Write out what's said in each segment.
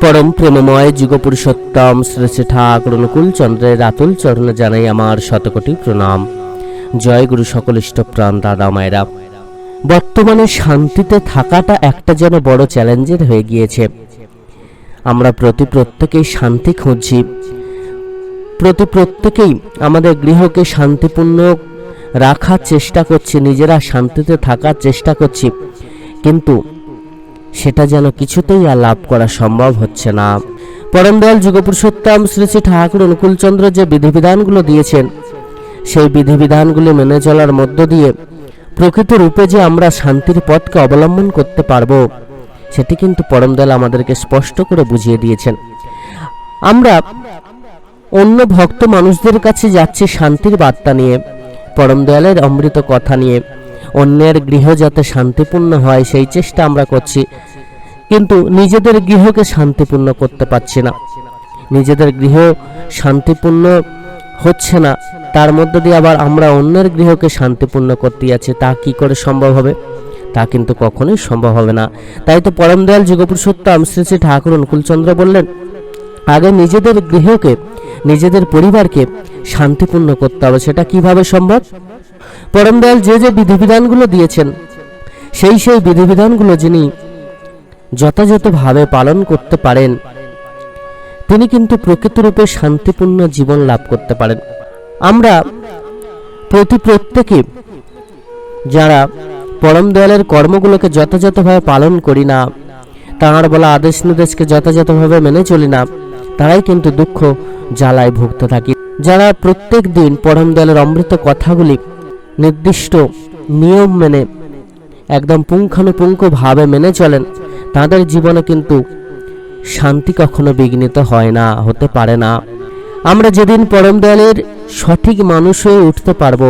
পরম প্রেমময় যুগপুরুষোত্তম শ্রী শ্রী ঠাকুর চন্দ্রের আতুল চরণে জানাই আমার শতকোটি প্রণাম। জয় গুরু সকল ইষ্টপ্রাণ দাদা মায়েরা। বর্তমানে শান্তিতে থাকাটা একটা যেন বড় চ্যালেঞ্জের হয়ে গিয়েছে। আমরা প্রতি প্রত্যেকেই শান্তি খুঁজছি। প্রতি প্রত্যেকেই আমাদের গৃহকে শান্তিপূর্ণ রাখার চেষ্টা করছি, নিজেরা শান্তিতে থাকার চেষ্টা করছি। কিন্তু সেটা যেন কিছুতেই আর লাভ করা সম্ভব হচ্ছে না। পরম দয়াল যুগপুরুষোত্তম শ্রী শ্রী ঠাকুর অনুকূলচন্দ্র যে বিধিবিধানগুলো দিয়েছেন, সেই বিধিবিধানগুলি মেনে চলার মধ্য দিয়ে প্রকৃত রূপে যে আমরা শান্তির পথকে অবলম্বন করতে পারব, সেটি কিন্তু পরম দয়াল আমাদেরকে স্পষ্ট করে বুঝিয়ে দিয়েছেন। আমরা অন্য ভক্ত মানুষদের কাছে যাচ্ছি শান্তির বার্তা নিয়ে, পরম দয়ালের অমৃত কথা নিয়ে। অন্যের গৃহ যাতে শান্তিপূর্ণ হয়, সেই চেষ্টা আমরা করছি। কিন্তু নিজেদের গৃহকে শান্তিপূর্ণ করতে পারছি না। নিজেদের গৃহ শান্তিপূর্ণ হচ্ছে না, তার মধ্য দিয়ে আবার আমরা অন্যের গৃহকে শান্তিপূর্ণ করতে যাচ্ছি, তা কি করে সম্ভব হবে? তা কিন্তু কখনোই সম্ভব হবে না। তাই তো পরম দয়াল যুগপুরুষোত্তম শ্রী শ্রী ঠাকুর অনুকূলচন্দ্র বললেন, আগে নিজেদের গৃহকে, নিজেদের পরিবারকে শান্তিপূর্ণ করতে হবে, সেটা কীভাবে সম্ভব? পরম দয়াল যে যে বিধিবিধানগুলো দিয়েছেন, সেই সেই বিধিবিধানগুলো যিনি যথাযথভাবে পালন করতে পারেন, তিনি কিন্তু প্রকৃতরূপে শান্তিপূর্ণ জীবন লাভ করতে পারেন। আমরা প্রতি প্রত্যেকে যারা পরম দয়ালের কর্মগুলোকে যথাযথভাবে পালন করি না তাঁর বলা আদেশ নির্দেশকে যথাযথভাবে মেনে চলি না, তারাই কিন্তু দুঃখ জ্বালায় ভুগতে থাকি। যারা প্রত্যেক দিন পরম দয়ালের অমৃত কথাগুলি নির্দিষ্ট নিয়ম মেনে, একদম পুঙ্খানুপুঙ্খভাবে মেনে চলেন, তাদের জীবনে কিন্তু শান্তি কখনো বিঘ্নিত হয় না, হতে পারে না। আমরা যেদিন পরম দয়ালের সঠিক মানুষ হয়ে উঠতে পারব,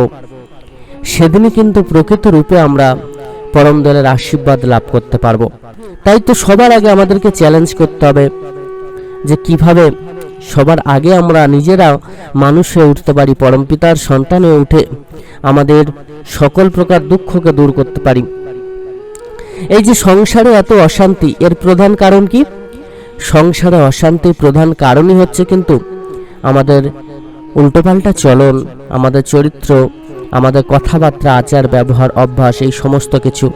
সেদিনই কিন্তু প্রকৃত রূপে আমরা পরম দয়ালের আশীর্বাদ লাভ করতে পারব। তাই তো সবার আগে আমাদেরকে চ্যালেঞ্জ করতে হবে যে কীভাবে সবার আগে আমরা নিজেরা মানুষ হয়ে উঠতে পারি, পরম পিতার সন্তান হয়ে উঠে আমাদের সকল প্রকার দুঃখকে দূর করতে পারি। এই যে সংসারে এত অশান্তি, এর প্রধান কারণ কি? সংসারে অশান্তির প্রধান কারণই হচ্ছে কিন্তু আমাদের উল্টোপাল্টা চলন, আমাদের চরিত্র, আমাদের কথাবার্তা, আচার, ব্যবহার, অভ্যাস, এই সমস্ত কিছু।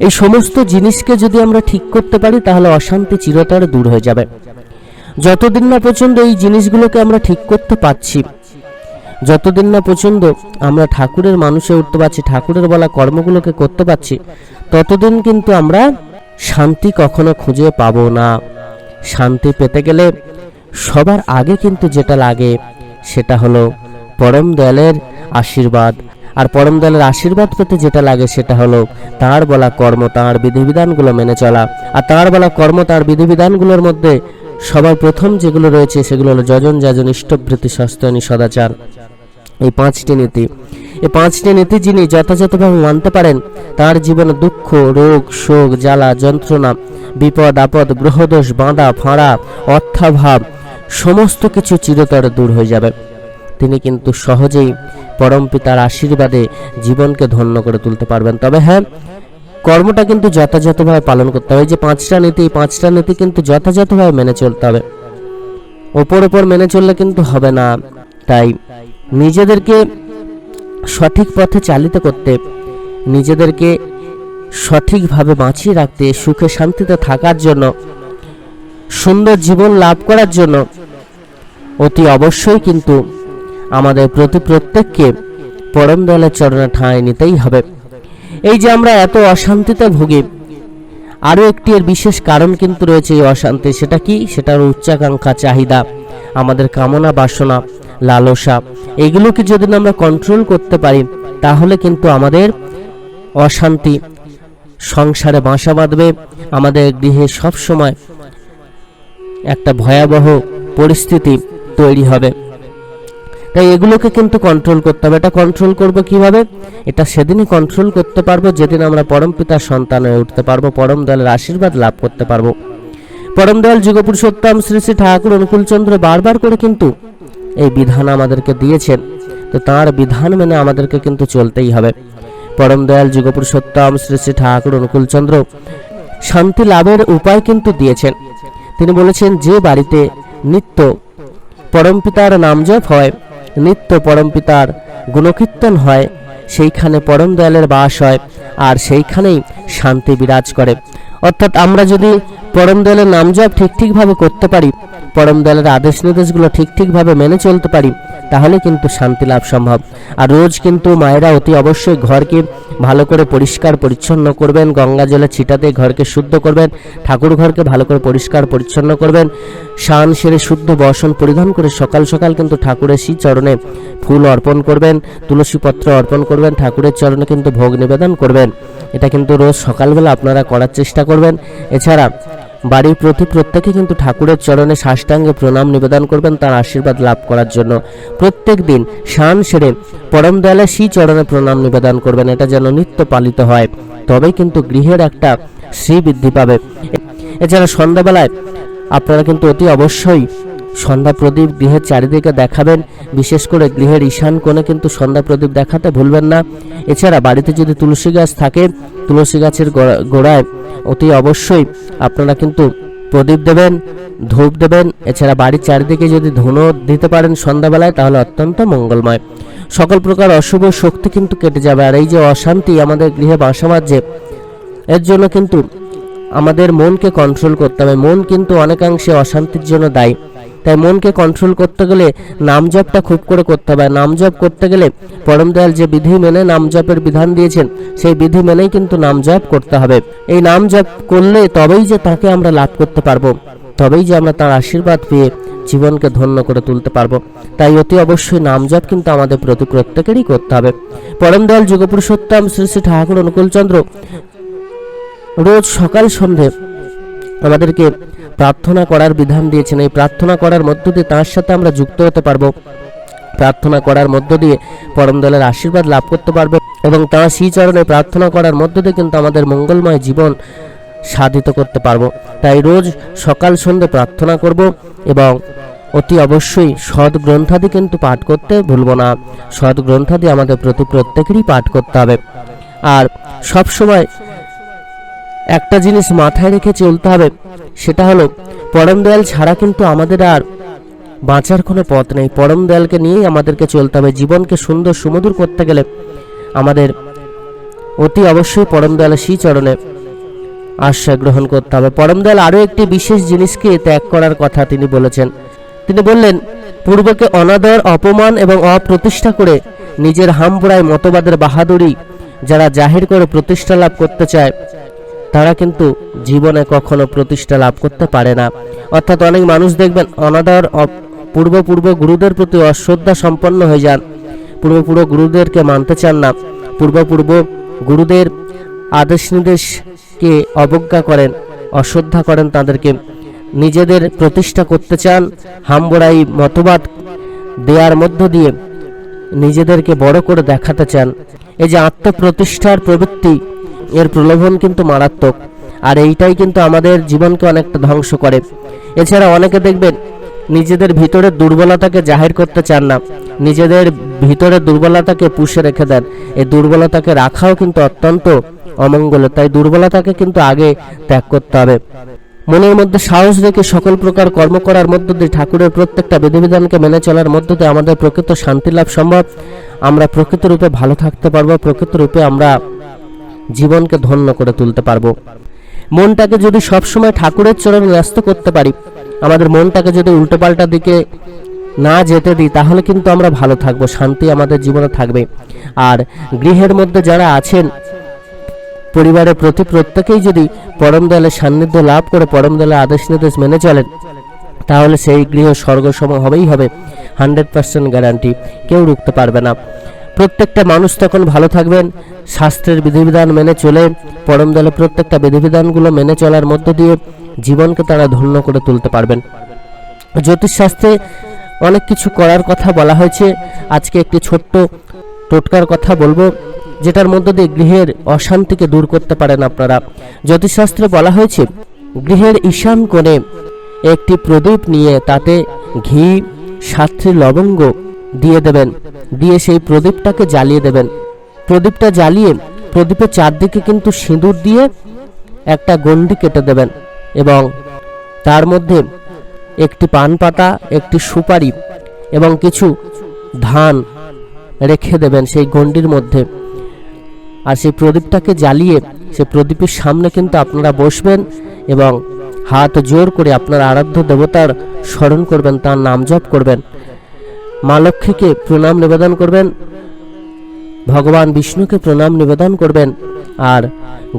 এই সমস্ত জিনিসকে যদি আমরা ঠিক করতে পারি, তাহলে অশান্তি চিরতরে দূর হয়ে যাবে। যতদিন না পর্যন্ত এই জিনিসগুলোকে আমরা ঠিক করতে পারছি, যতদিন না পর্যন্ত আমরা ঠাকুরের মানুষে উঠতে পারছি, ঠাকুরের বলা কর্মগুলোকে করতে পারছি, ততদিন কিন্তু আমরা শান্তি কখনো খুঁজে পাবো না। শান্তি পেতে গেলে সবার আগে কিন্তু যেটা লাগে সেটা হলো পরম দয়ালের আশীর্বাদ। আর পরম দয়ালের আশীর্বাদ পেতে যেটা লাগে সেটা হলো তার বলা কর্ম, তাঁর বিধিবিধানগুলো মেনে চলা। আর তার বলা কর্ম, তার বিধিবিধানগুলোর মধ্যে সবার প্রথম যেগুলো রয়েছে সেগুলো হলো যজন, যাজন ইষ্টভৃতি সস্তনী সদাচার। এই পাঁচটি নীতি। এই পাঁচটি নীতি যিনি যথাযথভাবে মানতে পারেন, তার জীবনে দুঃখ, রোগ, শোক, জ্বালা, যন্ত্রণা, বিপদ, আপদ, গ্রহদোষ, বাঁধা, ফাঁড়া, অর্থাভাব, সমস্ত কিছু চিরতরে দূর হয়ে যাবে। তিনি কিন্তু সহজেই পরম পিতার আশীর্বাদে জীবনকে ধন্য করে তুলতে পারবেন। তবে হ্যাঁ কর্মটা কিন্তু যথাযথভাবে পালন করতে হবে। যে পাঁচটা নীতি, এই পাঁচটা নীতি কিন্তু যথাযথভাবে মেনে চলতে হবে। ওপর ওপর মেনে চললে কিন্তু হবে না। তাই নিজেদেরকে সঠিক পথে চালিত করতে, নিজেদেরকে সঠিকভাবে বাঁচিয়ে রাখতে, সুখে শান্তিতে থাকার জন্য, সুন্দর জীবন লাভ করার জন্য অতি অবশ্যই কিন্তু আমাদের প্রতি প্রত্যেককে পরম দলের চরণে ঠাঁই নিতেই হবে। এই যে আমরা এত অশান্তিতে ভুগি, আরও একটি এর বিশেষ কারণ কিন্তু রয়েছে এই অশান্তি। সেটা কি? সেটা হলো উচ্চাকাঙ্ক্ষা, চাহিদা, আমাদের কামনা, বাসনা, লালসা। এগুলোকে যদি আমরা কন্ট্রোল করতে পারি, তাহলে কিন্তু আমাদের অশান্তি সংসারে বাসা বাঁধবে। আমাদের গৃহে সবসময় একটা ভয়াবহ পরিস্থিতি তৈরি হবে। তাই এগুলোকে কিন্তু কন্ট্রোল করতে হবে। এটা কন্ট্রোল করব কীভাবে? এটা সেদিনই কন্ট্রোল করতে পারব, যেদিন আমরা পরম পিতার সন্তান হয়ে উঠতে পারব, পরম দলের আশীর্বাদ লাভ করতে পারব। পরম দয়াল যুগপুরুষোত্তম শ্রী শ্রী ঠাকুর অনুকূলচন্দ্র বারবার করে কিন্তু এই বিধান আমাদেরকে দিয়েছেন। তো তার বিধান মেনে আমাদেরকে কিন্তু চলতেই হবে। পরম দয়াল যুগপুরুষোত্তম শ্রী শ্রী ঠাকুর অনুকূলচন্দ্র শান্তি লাভের উপায় কিন্তু দিয়েছেন। তিনি বলেছেন, যে বাড়িতে নিত্য পরম পরমপিতার নামজপ হয় নিত্য পরমপিতার গুণকীর্তন হয়, সেইখানে পরম দয়ালের বাস হয় আর সেইখানেই শান্তি বিরাজ করে। অর্থাৎ আমরা যদি পরম দয়ালের নামজপ ঠিক ঠিকভাবে করতে পারি, পরম দয়ালের আদেশ নির্দেশগুলো ঠিক ঠিকভাবে মেনে চলতে পারি তাহলে কিন্তু শান্তি লাভ সম্ভব। আর রোজ কিন্তু মায়েরা অতি অবশ্যই ঘরকে ভালো করে পরিষ্কার পরিচ্ছন্ন করবেন, গঙ্গা জলে ছিটাতে ঘরকে শুদ্ধ করবেন, ঠাকুর ঘরকে ভালো করে পরিষ্কার পরিচ্ছন্ন করবেন শান সেরে শুদ্ধ বসন পরিধান করে সকাল সকাল কিন্তু ঠাকুরের শ্রী চরণে ফুল অর্পণ করবেন, তুলসী পত্র অর্পণ করবেন, ঠাকুরের চরণে কিন্তু ভোগ নিবেদন করবেন। এটা কিন্তু রোজ সকালবেলা আপনারা করার চেষ্টা করবেন। এছাড়া বাড়ির প্রতি প্রত্যেকে কিন্তু ঠাকুরের চরণে সাষ্টাঙ্গে প্রণাম নিবেদন করবেন, তার আশীর্বাদ লাভ করার জন্য। প্রত্যেক দিন শান সেরে পরম দয়ালে শ্রী চরণে প্রণাম নিবেদন করবেন, এটা যেন নিত্য পালিত হয়। তবেই কিন্তু গৃহের একটা শ্রী বৃদ্ধি পাবে। এছাড়া সন্ধ্যাবেলায় আপনারা কিন্তু অতি অবশ্যই সন্ধ্যা প্রদীপ গৃহের চারিদিকে দেখাবেন, বিশেষ করে গৃহের ঈশান কোণে কিন্তু সন্ধ্যা প্রদীপ দেখাতে ভুলবেন না। এছাড়া বাড়িতে যদি তুলসী গাছ থাকে, তুলসী গাছের গোড়া- গোড়ায় অতি অবশ্যই আপনারা কিন্তু প্রদীপ দেবেন, ধূপ দেবেন। এছাড়া বাড়ির চারিদিকে যদি ধুনো দিতে পারেন সন্ধ্যাবেলায়, তাহলে অত্যন্ত মঙ্গলময়। সকল প্রকার অশুভ শক্তি কিন্তু কেটে যাবে। আর এই যে অশান্তি আমাদের গৃহে বাসা বাঁধছে এর জন্য কিন্তু আমাদের মনকে কন্ট্রোল করতে হবে। মন কিন্তু অনেকাংশে অশান্তির জন্য দায়ী। তাই মনকে কন্ট্রোল করতে গেলে নাম জপটা খুব করে করতে হবে। নাম জপ করতে গেলে পরম দয়াল যে বিধি মেনে নাম জপের বিধান দিয়েছেন, সেই বিধি মেনেই কিন্তু নাম জপ করতে হবে। এই নাম জপ করলে তবেই যে তাকে আমরা লাভ করতে পারব, তবেই যে আমরা তার আশীর্বাদ পেয়ে জীবনকে ধন্য করে তুলতে পারব। তাই অতি অবশ্যই নাম জপ কিন্তু আমাদের প্রতি প্রত্যেকেরই করতে হবে। পরম দয়াল যুগপুরুষোত্তম শ্রী শ্রী ঠাকুর অনুকূলচন্দ্র রোজ সকাল সন্ধে আমাদেরকে প্রার্থনা করার বিধান দিয়েছেন। এই প্রার্থনা করার মধ্য দিয়ে তাঁর সাথে আমরা যুক্ত হতে পারব। প্রার্থনা করার মধ্য দিয়ে পরম দলের আশীর্বাদ লাভ করতে পারব এবং তাঁর শ্রীচরণে প্রার্থনা করার মধ্য দিয়ে কিন্তু আমাদের মঙ্গলময় জীবন সাধিত করতে পারব। তাই রোজ সকাল সন্ধে প্রার্থনা করব এবং অতি অবশ্যই সৎ গ্রন্থাদি কিন্তু পাঠ করতে ভুলব না। সৎ গ্রন্থাদি আমাদের প্রতি প্রত্যেকেরই পাঠ করতে হবে। আর সব সময় একটা জিনিস মাথায় রেখে চলতে হবে সেটা হলো, পরম দয়াল ছাড়া কিন্তু আমাদের আর বাঁচার কোনো পথ নেই। পরম দয়ালকে নিয়েই আমাদেরকে চলতে হবে। জীবনকে সুন্দর সুমধুর করতে গেলে আমাদের অতি অবশ্যই পরম দয়ালের শ্রী চরণে আশ্রয় গ্রহণ করতে হবে। পরম দয়াল আরও একটি বিশেষ জিনিসকে ত্যাগ করার কথা তিনি বলেছেন। তিনি বললেন, পূর্বকে অনাদর, অপমান এবং অপ্রতিষ্ঠা করে নিজের হামপুরায় মতবাদের বাহাদুরি যারা জাহির করে প্রতিষ্ঠা লাভ করতে চায় তারা কিন্তু জীবনে কখনো প্রতিষ্ঠা লাভ করতে পারে না। অর্থাৎ অনেক মানুষ দেখবেন অনাদর অপ- পূর্ব পূর্ব গুরুদের প্রতি অশ্রদ্ধা সম্পন্ন হয়ে যান। পূর্বপূর্ব গুরুদেরকে মানতে চান না। পূর্ব পূর্ব গুরুদের আদেশ নির্দেশকে অবজ্ঞা করেন, অশ্রদ্ধা করেন তাদেরকে। নিজেদের প্রতিষ্ঠা করতে চান, হামবড়াই মতবাদ দেওয়ার মধ্য দিয়ে নিজেদেরকে বড় করে দেখাতে চান। এই যে আত্মপ্রতিষ্ঠার প্রবৃত্তি এর প্রলোভন কিন্তু মারাত্মক। আর এইটাই কিন্তু আমাদের জীবনকে অনেকটা ধ্বংস করে। এছাড়া অনেকে দেখবেন, নিজেদের ভিতরের দুর্বলতাকে জাহির করতে চান না। নিজেদের ভিতরের দুর্বলতাকে পুষে রেখে দেন। এই দুর্বলতাকে রাখাও কিন্তু অত্যন্ত অমঙ্গল। তাই দুর্বলতাকে কিন্তু আগে ত্যাগ করতে হবে। মনের মধ্যে সাহস রেখে সকল প্রকার কর্ম করার মধ্য দিয়ে ঠাকুরের প্রত্যেকটা বিধিবিধানকে মেনে চলার মধ্য দিয়ে আমাদের প্রকৃত শান্তি লাভ সম্ভব। আমরা প্রকৃত রূপে ভালো থাকতে পারব, প্রকৃত রূপে আমরা জীবনকে ধন্য করে তুলতে পারব। মনটাকে যদি সবসময় ঠাকুরের চরণে ন্যস্ত করতে পারি, আমাদের মনটাকে যদি উল্টোপাল্টা দিকে না যেতে দিই, তাহলে কিন্তু আমরা ভালো থাকব, শান্তি আমাদের জীবনে থাকবে। আর গৃহের মধ্যে যারা আছেন, পরিবারের প্রতি প্রত্যেকেই যদি পরম দয়ালের সান্নিধ্য লাভ করে, পরম দয়ালের আদেশ নির্দেশ মেনে চলেন, তাহলে সেই গৃহ স্বর্গসম হবেই হবে। হান্ড্রেড পার্সেন্ট গ্যারান্টি, কেউ রুখতে পারবে না। প্রত্যেকটা মানুষ তখন ভালো থাকবেন, শাস্ত্রের বিধিবিধান মেনে চলে, পরম দলে প্রত্যেকটা বিধিবিধানগুলো মেনে চলার মধ্য দিয়ে জীবনকে তারা ধন্য করে তুলতে পারবেন। জ্যোতিষশাস্ত্রে অনেক কিছু করার কথা বলা হয়েছে। আজকে একটি ছোট্ট টোটকার কথা বলব, যেটার মধ্য দিয়ে গৃহের অশান্তিকে দূর করতে পারেন আপনারা। জ্যোতিষশাস্ত্রে বলা হয়েছে, গৃহের ঈশান কোণে একটি প্রদীপ নিয়ে তাতে ঘি, সাতটি লবঙ্গ দিয়ে দেবেন। দিয়ে সেই প্রদীপটাকে জ্বালিয়ে দেবেন। প্রদীপটা জ্বালিয়ে প্রদীপের চারদিকে কিন্তু সিঁদুর দিয়ে একটা গণ্ডি কেটে দেবেন এবং তার মধ্যে একটি পান পাতা একটি সুপারি এবং কিছু ধান রেখে দেবেন সেই গণ্ডির মধ্যে। আর সেই প্রদীপটাকে জ্বালিয়ে সেই প্রদীপের সামনে কিন্তু আপনারা বসবেন এবং হাত জোর করে আপনার আরাধ্য দেবতার স্মরণ করবেন, তার নাম জপ করবেন। মা লক্ষ্মীকে প্রণাম নিবেদন করবেন, ভগবান বিষ্ণুকে প্রণাম নিবেদন করবেন, আর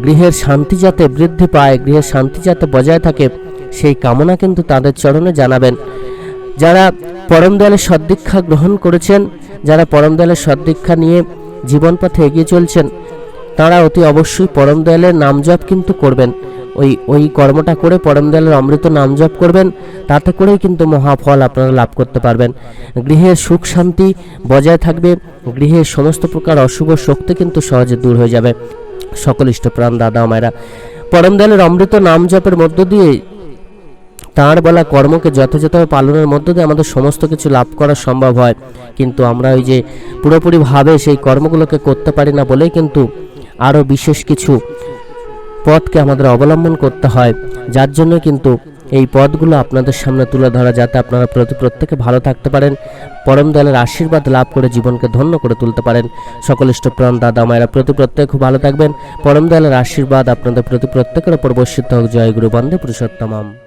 গৃহের শান্তি যাতে বৃদ্ধি পায়, গৃহের শান্তি যাতে বজায় থাকে, সেই কামনা কিন্তু তাদের চরণে জানাবেন। যারা পরম দয়ালের সদ্দীক্ষা গ্রহণ করেছেন, যারা পরম দয়ালের সদ্দীক্ষা নিয়ে জীবন পথে এগিয়ে চলছেন, তারা অতি অবশ্যই পরম দয়ালের নাম জপ কিন্তু করবেন। ওই ওই কর্মটা করে পরম দয়ালের অমৃত নাম জপ করবেন, তাতে করেই কিন্তু মহাফল আপনারা লাভ করতে পারবেন। গৃহের সুখ শান্তি বজায় থাকবে গৃহের সমস্ত প্রকার অশুভ শক্তি কিন্তু সহজে দূর হয়ে যাবে। সকল ইষ্টপ্রাণ দাদা মায়েরা পরম দয়ালের অমৃত নাম জপের মধ্য দিয়ে তাঁর বলা কর্মকে যথাযথভাবে পালনের মধ্য দিয়ে আমাদের সমস্ত কিছু লাভ করা সম্ভব হয়। কিন্তু আমরা ওই যে পুরোপুরিভাবে সেই কর্মগুলোকে করতে পারি না বলেই কিন্তু আরও বিশেষ কিছু পথকে আমাদের অবলম্বন করতে হয়। যার জন্য কিন্তু এই পদগুলো আপনাদের সামনে তুলে ধরা যাতে আপনারা প্রতি প্রত্যেকে ভালো থাকতে পারেন, পরম দলের আশীর্বাদ লাভ করে জীবনকে ধন্য করে তুলতে পারেন। সকল ইষ্টপ্রাণ দাদা, মায়েরা প্রতি প্রত্যেক খুব ভালো থাকবেন। পরম দলের আশীর্বাদ আপনাদের প্রতি প্রত্যেকের ওপর বর্ষিত হোক। জয় গুরু বন্দে পুরুষোত্তমম।